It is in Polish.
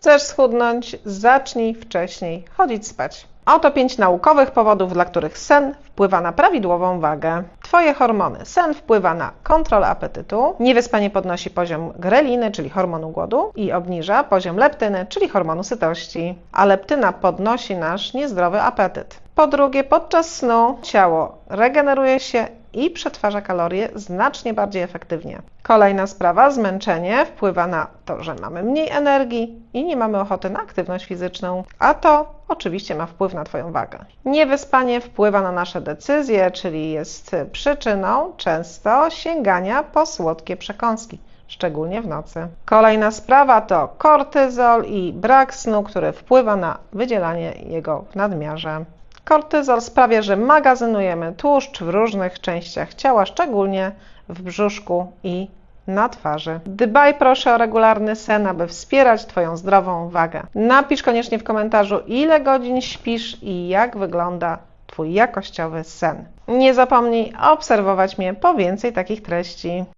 Chcesz schudnąć? Zacznij wcześniej chodzić spać. Oto pięć naukowych powodów, dla których sen wpływa na prawidłową wagę. Twoje hormony. Sen wpływa na kontrolę apetytu. Niewyspanie podnosi poziom greliny, czyli hormonu głodu, i obniża poziom leptyny, czyli hormonu sytości. A leptyna podnosi nasz niezdrowy apetyt. Po drugie, podczas snu ciało regeneruje się i przetwarza kalorie znacznie bardziej efektywnie. Kolejna sprawa, zmęczenie wpływa na to, że mamy mniej energii i nie mamy ochoty na aktywność fizyczną, a to oczywiście ma wpływ na Twoją wagę. Niewyspanie wpływa na nasze decyzje, czyli jest przyczyną często sięgania po słodkie przekąski szczególnie w nocy. Kolejna sprawa to kortyzol i brak snu, który wpływa na wydzielanie jego w nadmiarze. Kortyzol sprawia, że magazynujemy tłuszcz w różnych częściach ciała, szczególnie w brzuszku i na twarzy. Dbaj proszę o regularny sen, aby wspierać Twoją zdrową wagę. Napisz koniecznie w komentarzu, ile godzin śpisz i jak wygląda Twój jakościowy sen. Nie zapomnij obserwować mnie po więcej takich treści.